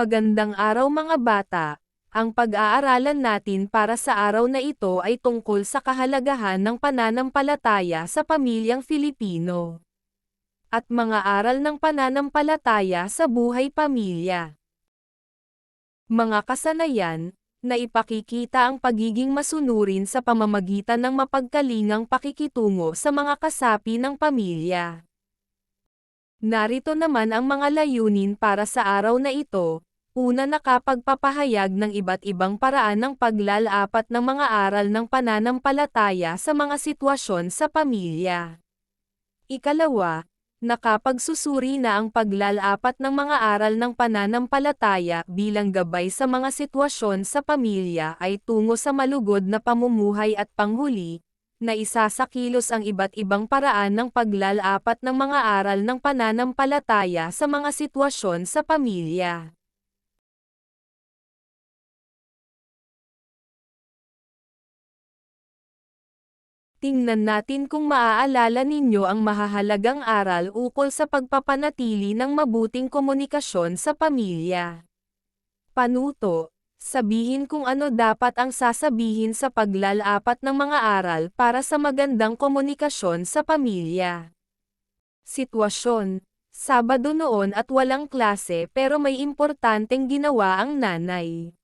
Magandang araw mga bata. Ang pag-aaralan natin para sa araw na ito ay tungkol sa kahalagahan ng pananampalataya sa pamilyang Filipino. At mga aral ng pananampalataya sa buhay pamilya. Mga kasanayan, na ipakikita ang pagiging masunurin sa pamamagitan ng mapagkalingang pakikitungo sa mga kasapi ng pamilya. Narito naman ang mga layunin para sa araw na ito, una nakapagpapahayag ng iba't ibang paraan ng paglalapat ng mga aral ng pananampalataya sa mga sitwasyon sa pamilya. Ikalawa, nakapagsusuri na ang paglalapat ng mga aral ng pananampalataya bilang gabay sa mga sitwasyon sa pamilya ay tungo sa malugod na pamumuhay at panghuli, na isasakilos ang iba't ibang paraan ng paglalapat ng mga aral ng pananampalataya sa mga sitwasyon sa pamilya. Tingnan natin kung maaalala ninyo ang mahahalagang aral ukol sa pagpapanatili ng mabuting komunikasyon sa pamilya. Panuto, sabihin kung ano dapat ang sasabihin sa paglalapat ng mga aral para sa magandang komunikasyon sa pamilya. Sitwasyon, Sabado noon at walang klase pero may importanteng ginawa ang nanay.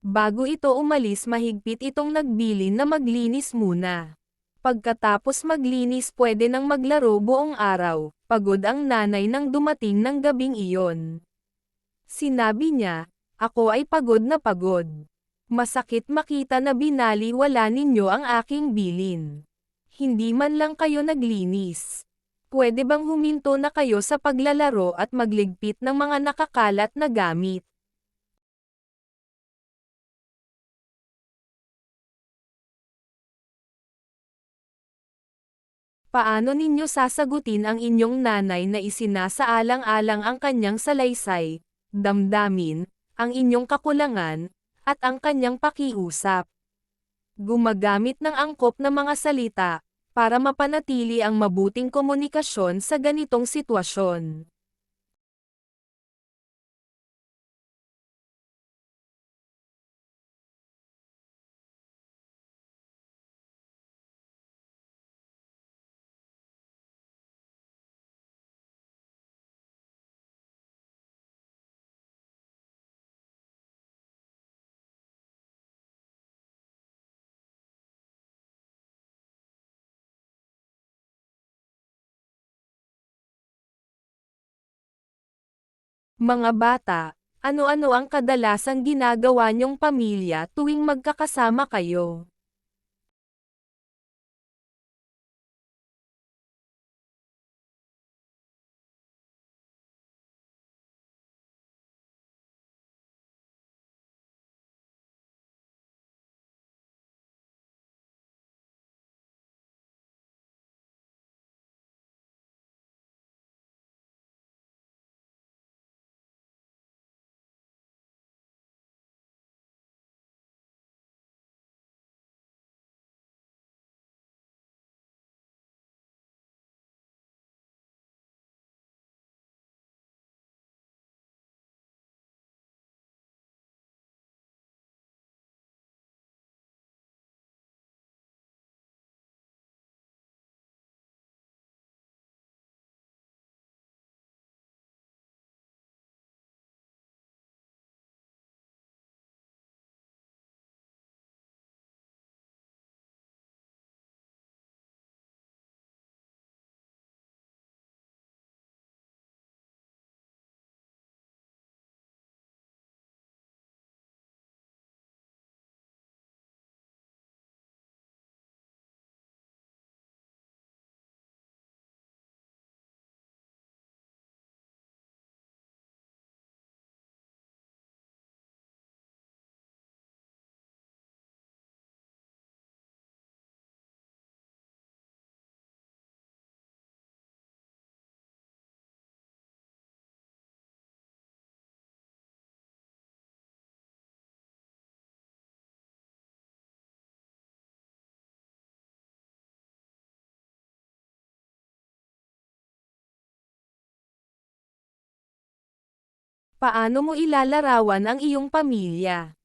Bago ito umalis mahigpit itong nagbilin na maglinis muna. Pagkatapos maglinis pwede nang maglaro buong araw, pagod ang nanay nang dumating ng gabing iyon. Sinabi niya, ako ay pagod na pagod. Masakit makita na binaliwala ninyo ang aking bilin. Hindi man lang kayo naglinis. Pwede bang huminto na kayo sa paglalaro at magligpit ng mga nakakalat na gamit? Paano ninyo sasagutin ang inyong nanay na isinasaalang-alang ang kanyang salaysay, damdamin, ang inyong kakulangan, at ang kanyang pakiusap? Gumagamit ng angkop na mga salita, para mapanatili ang mabuting komunikasyon sa ganitong sitwasyon. Mga bata, ano-ano ang kadalasang ginagawa niyong pamilya tuwing magkakasama kayo? Paano mo ilalarawan ang iyong pamilya?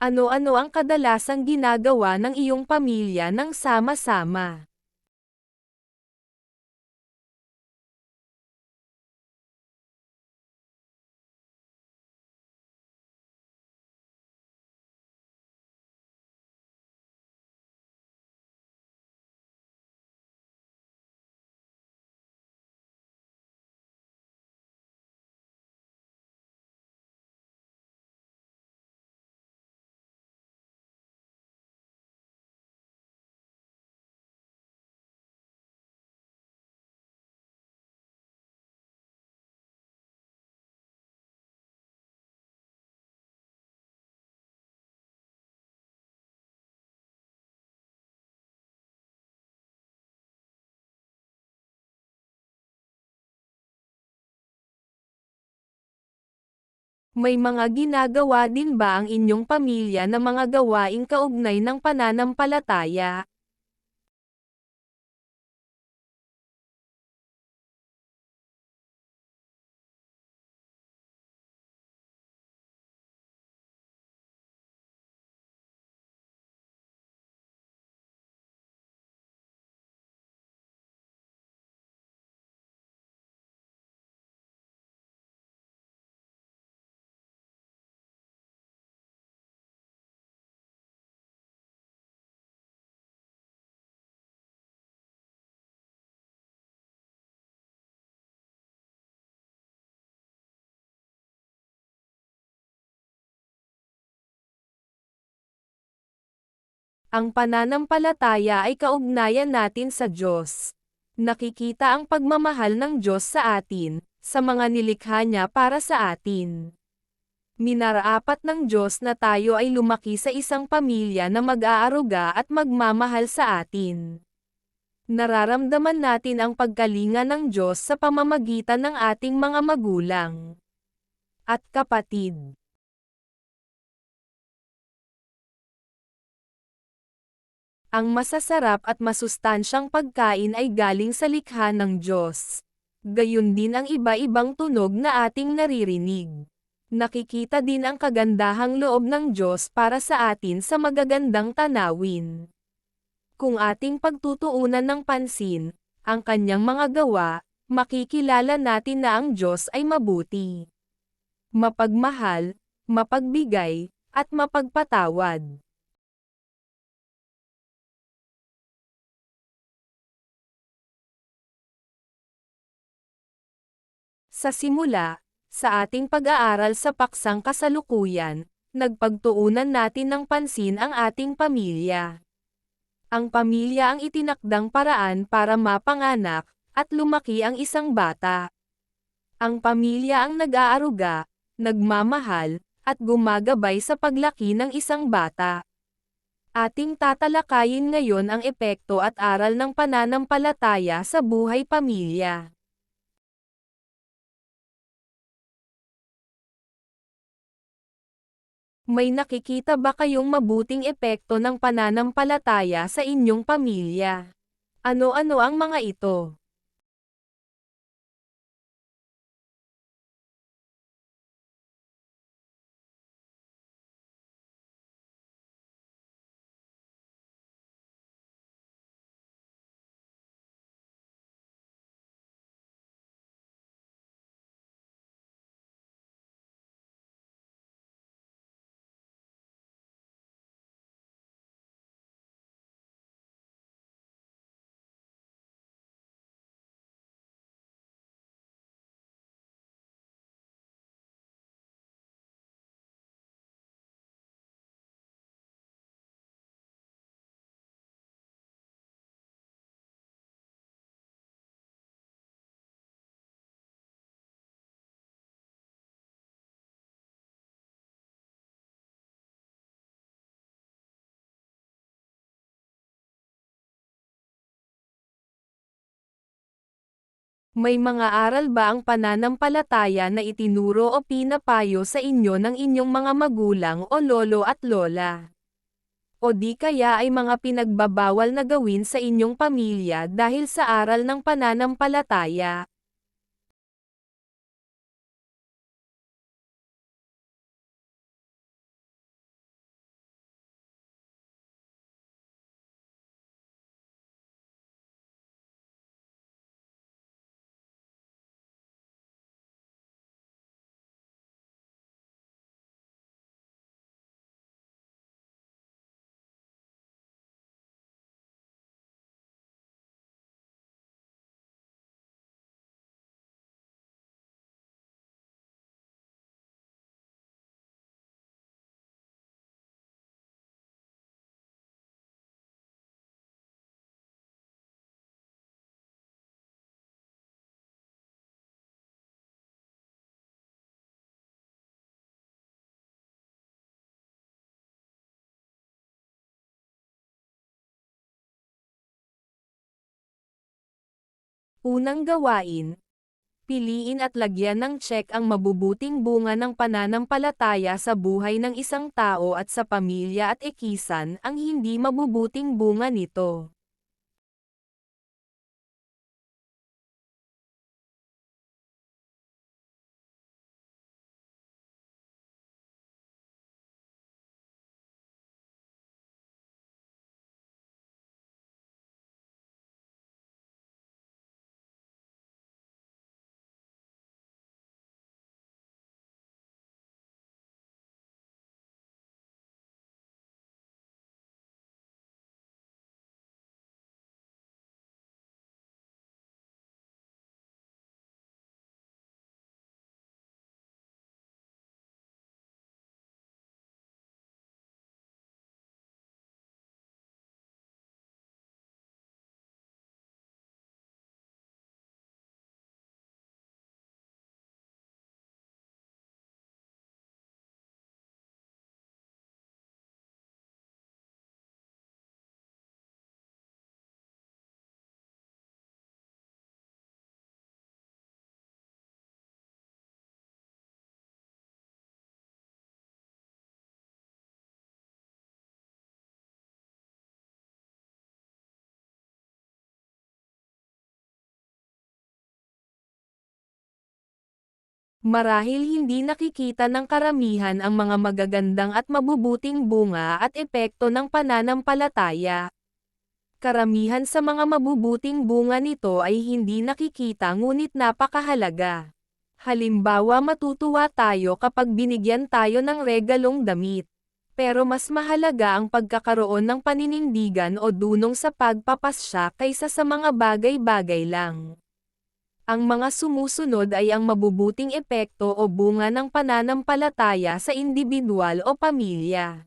Ano-ano ang kadalasang ginagawa ng iyong pamilya nang sama-sama? May mga ginagawa din ba ang inyong pamilya na mga gawaing kaugnay ng pananampalataya? Ang pananampalataya ay kaugnayan natin sa Diyos. Nakikita ang pagmamahal ng Diyos sa atin, sa mga nilikha niya para sa atin. Minaraapat ng Diyos na tayo ay lumaki sa isang pamilya na mag-aaruga at magmamahal sa atin. Nararamdaman natin ang pagkalinga ng Diyos sa pamamagitan ng ating mga magulang at kapatid. Ang masasarap at masustansyang pagkain ay galing sa likha ng Diyos. Gayun din ang iba-ibang tunog na ating naririnig. Nakikita din ang kagandahang loob ng Diyos para sa atin sa magagandang tanawin. Kung ating pagtutuunan ng pansin, ang kanyang mga gawa, makikilala natin na ang Diyos ay mabuti. Mapagmahal, mapagbigay, at mapagpatawad. Sa simula, sa ating pag-aaral sa paksang kasalukuyan, nagpagtuunan natin ng pansin ang ating pamilya. Ang pamilya ang itinakdang paraan para mapanganak, at lumaki ang isang bata. Ang pamilya ang nag-aaruga, nagmamahal, at gumagabay sa paglaki ng isang bata. Ating tatalakayin ngayon ang epekto at aral ng pananampalataya sa buhay pamilya. May nakikita ba kayong mabuting epekto ng pananampalataya sa inyong pamilya? Ano-ano ang mga ito? May mga aral ba ang pananampalataya na itinuro o pinapayo sa inyo ng inyong mga magulang o lolo at lola? O di kaya ay mga pinagbabawal na gawin sa inyong pamilya dahil sa aral ng pananampalataya? Unang gawain, piliin at lagyan ng check ang mabubuting bunga ng pananampalataya sa buhay ng isang tao at sa pamilya at ikisan ang hindi mabubuting bunga nito. Marahil hindi nakikita ng karamihan ang mga magagandang at mabubuting bunga at epekto ng pananampalataya. Karamihan sa mga mabubuting bunga nito ay hindi nakikita ngunit napakahalaga. Halimbawa matutuwa tayo kapag binigyan tayo ng regalong damit. Pero mas mahalaga ang pagkakaroon ng paninindigan o dunong sa pagpapasya kaysa sa mga bagay-bagay lang. Ang mga sumusunod ay ang mabubuting epekto o bunga ng pananampalataya sa individual o pamilya.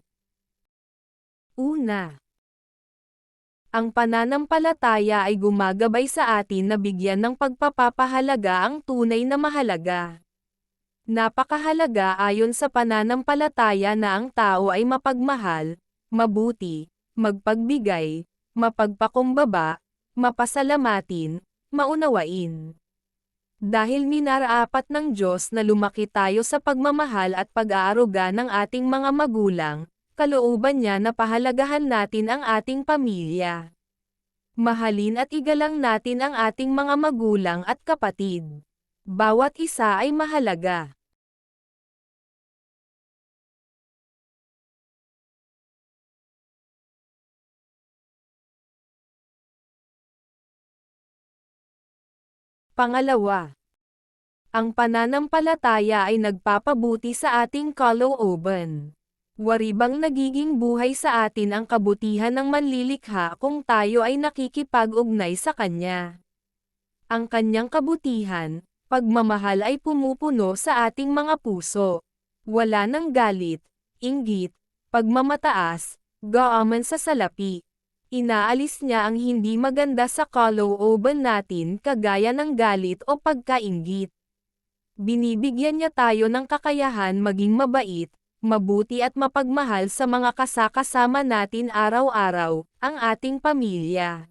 Una. Ang pananampalataya ay gumagabay sa atin na bigyan ng pagpapapahalaga ang tunay na mahalaga. Napakahalaga ayon sa pananampalataya na ang tao ay mapagmahal, mabuti, magpagbigay, mapagpakumbaba, mapasalamatin, maunawain. Dahil minaraapat ng Diyos na lumaki tayo sa pagmamahal at pag-aaruga ng ating mga magulang, kalooban niya na pahalagahan natin ang ating pamilya. Mahalin at igalang natin ang ating mga magulang at kapatid. Bawat isa ay mahalaga. Pangalawa, ang pananampalataya ay nagpapabuti sa ating kalooban. Waribang nagiging buhay sa atin ang kabutihan ng manlilikha kung tayo ay nakikipag-ugnay sa Kanya. Ang Kanyang kabutihan, pagmamahal ay pumupuno sa ating mga puso. Wala ng galit, inggit, pagmamataas, gaaman sa salapi, Inaalis niya ang hindi maganda sa kalooban natin kagaya ng galit o pagkaingit. Binibigyan niya tayo ng kakayahan maging mabait, mabuti at mapagmahal sa mga kasakasama natin araw-araw, ang ating pamilya.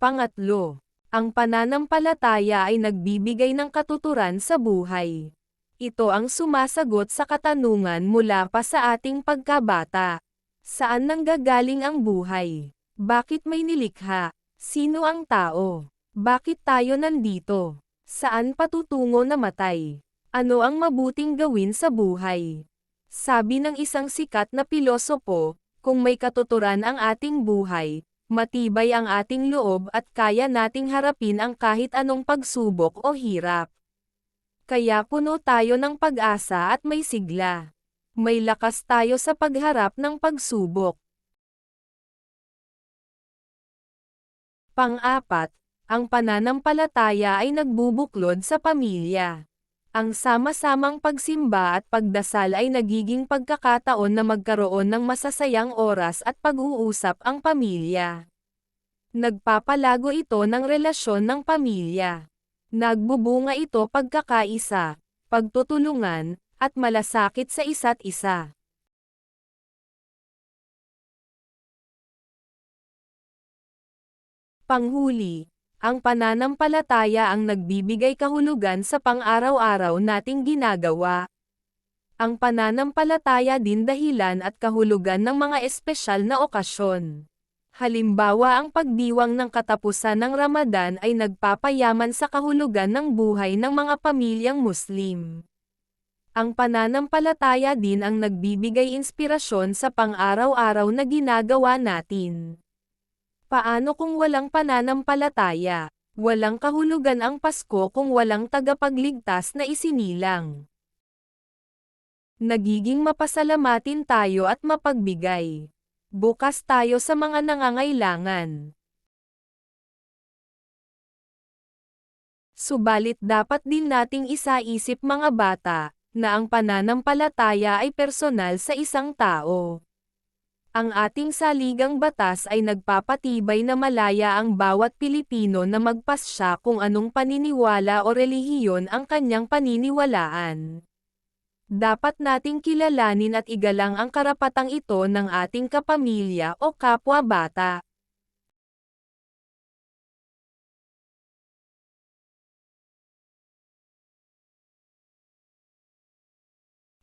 Pangatlo, ang pananampalataya ay nagbibigay ng katuturan sa buhay. Ito ang sumasagot sa katanungan mula pa sa ating pagkabata. Saan nanggagaling ang buhay? Bakit may nilikha? Sino ang tao? Bakit tayo nandito? Saan patutungo na matay? Ano ang mabuting gawin sa buhay? Sabi ng isang sikat na pilosopo, kung may katuturan ang ating buhay, matibay ang ating loob at kaya nating harapin ang kahit anong pagsubok o hirap. Kaya puno tayo ng pag-asa at may sigla. May lakas tayo sa pagharap ng pagsubok. Pang-apat, ang pananampalataya ay nagbubuklod sa pamilya. Ang sama-samang pagsimba at pagdasal ay nagiging pagkakataon na magkaroon ng masasayang oras at pag-uusap ang pamilya. Nagpapalago ito ng relasyon ng pamilya. Nagbubunga ito pagkakaisa, pagtutulungan, at malasakit sa isa't isa. Panghuli, ang pananampalataya ang nagbibigay kahulugan sa pang-araw-araw nating ginagawa. Ang pananampalataya din dahilan at kahulugan ng mga espesyal na okasyon. Halimbawa ang pagdiwang ng katapusan ng Ramadan ay nagpapayaman sa kahulugan ng buhay ng mga pamilyang Muslim. Ang pananampalataya din ang nagbibigay inspirasyon sa pang-araw-araw na ginagawa natin. Paano kung walang pananampalataya? Walang kahulugan ang Pasko kung walang tagapagligtas na isinilang. Nagiging mapasalamatin tayo at mapagbigay. Bukas tayo sa mga nangangailangan. Subalit dapat din nating isaisip mga bata, na ang pananampalataya ay personal sa isang tao. Ang ating saligang batas ay nagpapatibay na malaya ang bawat Pilipino na magpasya kung anong paniniwala o relihiyon ang kanyang paniniwalaan. Dapat nating kilalanin at igalang ang karapatang ito ng ating kapamilya o kapwa-bata.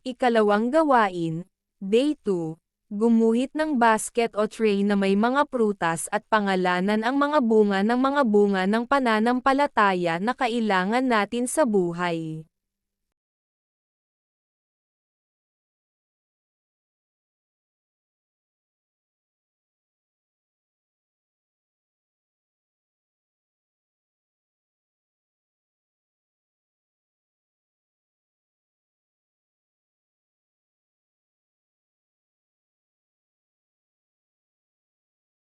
Ikalawang gawain, Day 2, Gumuhit ng basket o tray na may mga prutas at pangalanan ang mga bunga ng mga bunga ng pananampalataya na kailangan natin sa buhay.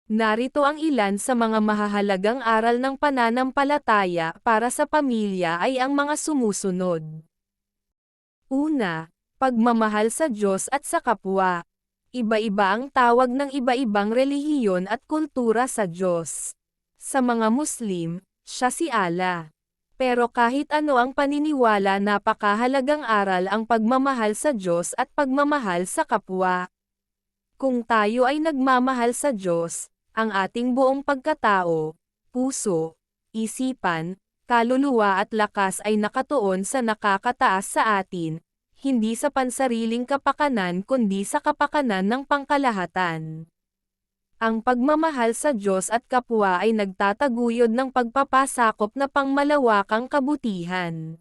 Narito ang ilan sa mga mahahalagang aral ng pananampalataya para sa pamilya ay ang mga sumusunod. Una, pagmamahal sa Diyos at sa kapwa. Iba-iba ang tawag ng iba-ibang relihiyon at kultura sa Diyos. Sa mga Muslim, siya si Allah. Pero kahit ano ang paniniwala napakahalagang aral ang pagmamahal sa Diyos at pagmamahal sa kapwa. Kung tayo ay nagmamahal sa Diyos, ang ating buong pagkatao, puso, isipan, kaluluwa at lakas ay nakatuon sa nakakataas sa atin, hindi sa pansariling kapakanan kundi sa kapakanan ng pangkalahatan. Ang pagmamahal sa Diyos at kapwa ay nagtataguyod ng pagpapasakop na pangmalawakang kabutihan.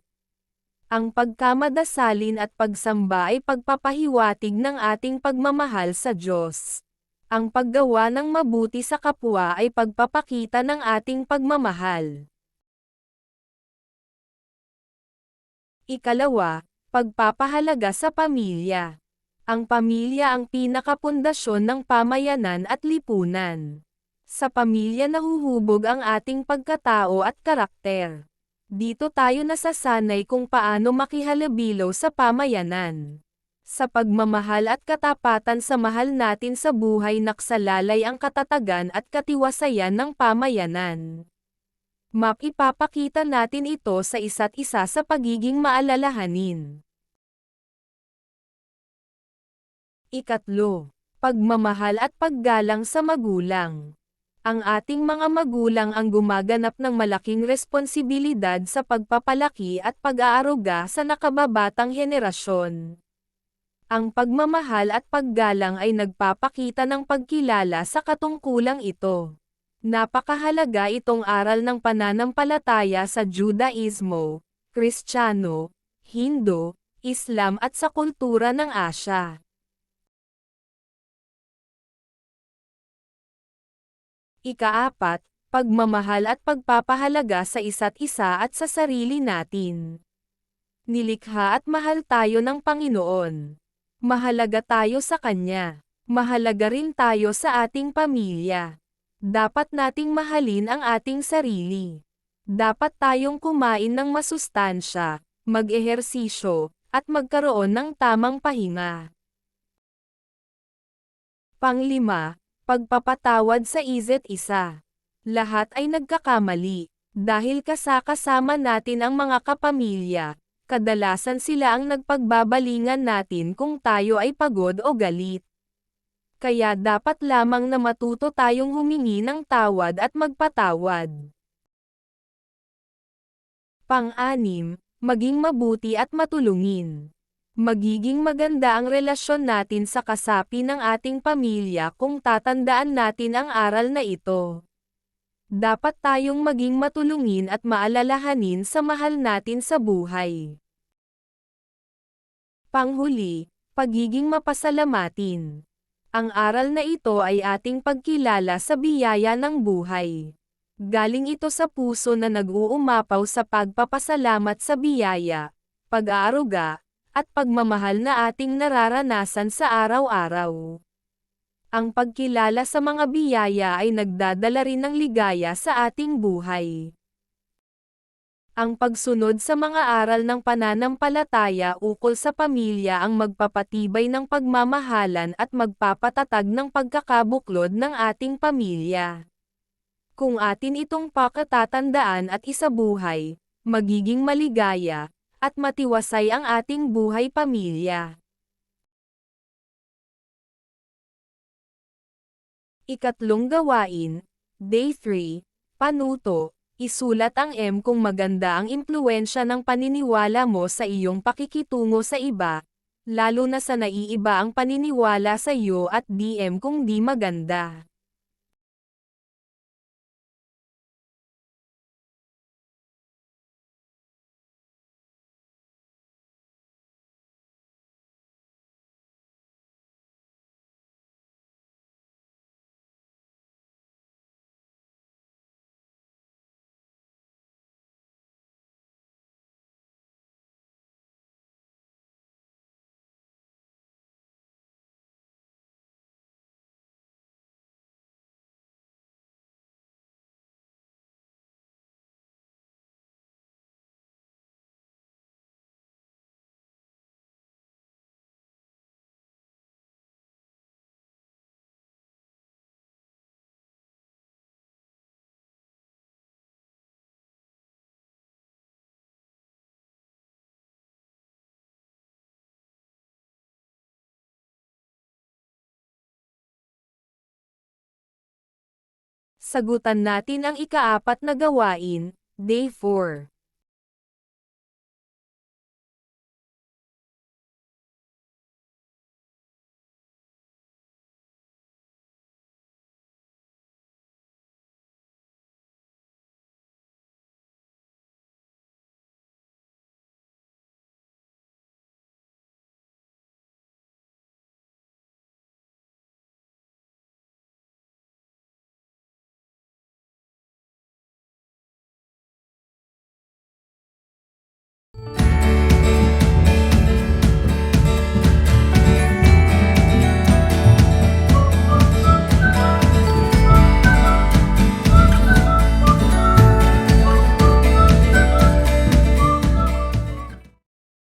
Ang pagkamadasalin at pagsamba ay pagpapahiwatig ng ating pagmamahal sa Diyos. Ang paggawa ng mabuti sa kapwa ay pagpapakita ng ating pagmamahal. Ikalawa, pagpapahalaga sa pamilya. Ang pamilya ang pinakapundasyon ng pamayanan at lipunan. Sa pamilya nahuhubog ang ating pagkatao at karakter. Dito tayo nasasanay kung paano makihalubilo sa pamayanan. Sa pagmamahal at katapatan sa mahal natin sa buhay naksalalay ang katatagan at katiwasayan ng pamayanan. Mapipapakita natin ito sa isa't isa sa pagiging maalalahanin. Ikatlo, pagmamahal at paggalang sa magulang. Ang ating mga magulang ang gumaganap ng malaking responsibilidad sa pagpapalaki at pag-aaruga sa nakababatang henerasyon. Ang pagmamahal at paggalang ay nagpapakita ng pagkilala sa katungkulang ito. Napakahalaga itong aral ng pananampalataya sa Judaismo, Kristiyano, Hindu, Islam at sa kultura ng Asya. Ikaapat, pagmamahal at pagpapahalaga sa isa't isa at sa sarili natin. Nilikha at mahal tayo ng Panginoon. Mahalaga tayo sa Kanya. Mahalaga rin tayo sa ating pamilya. Dapat nating mahalin ang ating sarili. Dapat tayong kumain ng masustansya, mag-ehersisyo, at magkaroon ng tamang pahinga. Panglima, pagpapatawad sa isa't isa. Lahat ay nagkakamali. Dahil kasakasama natin ang mga kapamilya, kadalasan sila ang nagpagbabalingan natin kung tayo ay pagod o galit. Kaya dapat lamang na matuto tayong humingi ng tawad at magpatawad. Pang-anim, maging mabuti at matulungin. Magiging maganda ang relasyon natin sa kasapi ng ating pamilya kung tatandaan natin ang aral na ito. Dapat tayong maging matulungin at maalalahanin sa mahal natin sa buhay. Panghuli, pagiging mapasalamatin. Ang aral na ito ay ating pagkilala sa biyaya ng buhay. Galing ito sa puso na nag-uumapaw sa pagpapasalamat sa biyaya, pag-aaruga, at pagmamahal na ating nararanasan sa araw-araw. Ang pagkilala sa mga biyaya ay nagdadala rin ng ligaya sa ating buhay. Ang pagsunod sa mga aral ng pananampalataya ukol sa pamilya ang magpapatibay ng pagmamahalan at magpapatatag ng pagkakabuklod ng ating pamilya. Kung atin itong pakatatandaan at isabuhay, magiging maligaya, at matiwasay ang ating buhay pamilya. Ikatlong gawain, Day 3, Panuto, isulat ang M kung maganda ang impluensya ng paniniwala mo sa iyong pakikitungo sa iba, lalo na sa naiiba ang paniniwala sa iyo at DM kung di maganda. Sagutan natin ang ikaapat na gawain, Day 4.